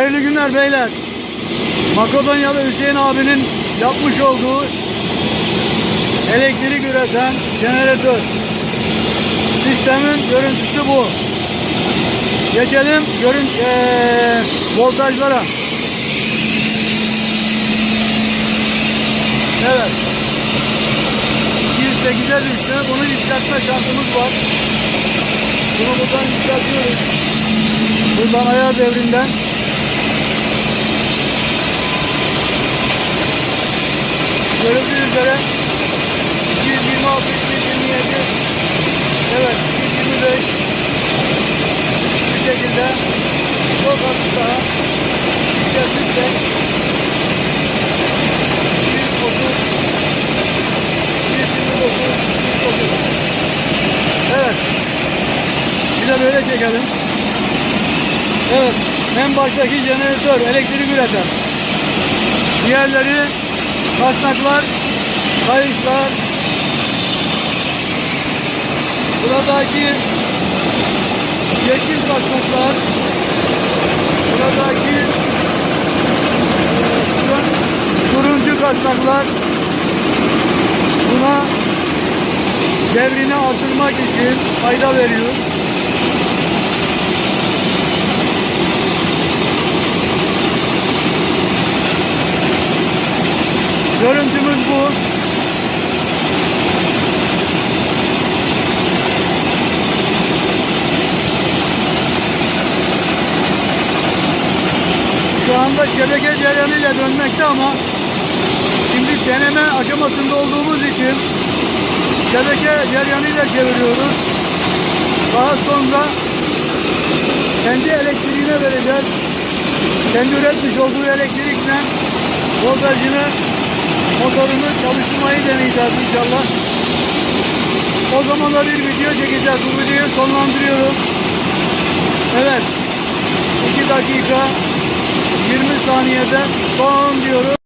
Hayırlı günler beyler. Makedonyalı Hüseyin abinin yapmış olduğu elektrik üreten jeneratör. Sistemin görüntüsü bu. Geçelim görün eee, voltajlara. Evet. 208'e düştü. Bunu yükseltme şansımız var. Bunu buradan yükseltiyoruz. Buradan ayar devrinden. 225 bu şekilde çok hafif daha yükseltirse 130, 129, 130. Evet. Bir de böyle çekelim. Evet. En baştaki jeneratör, elektrik üreten. Diğerleri kasnaklar, kayışlar. Buradaki yeşil kasnaklar. Buradaki e, turuncu kasnaklar. Buna devrini artırmak için fayda veriyor. Görüntümüz bu. Anda şebeke cereyanıyla dönmekte ama şimdi deneme aşamasında olduğumuz için şebeke cereyanıyla çeviriyoruz. Daha sonra kendi elektriğine vereceğiz. Kendi üretmiş olduğu elektrikle voltajını motorunu çalıştırmayı deneyeceğiz inşallah. O zaman da bir video çekeceğiz. Bu videoyu sonlandırıyorum. Evet. 2 dakika 20 saniyede son diyorum.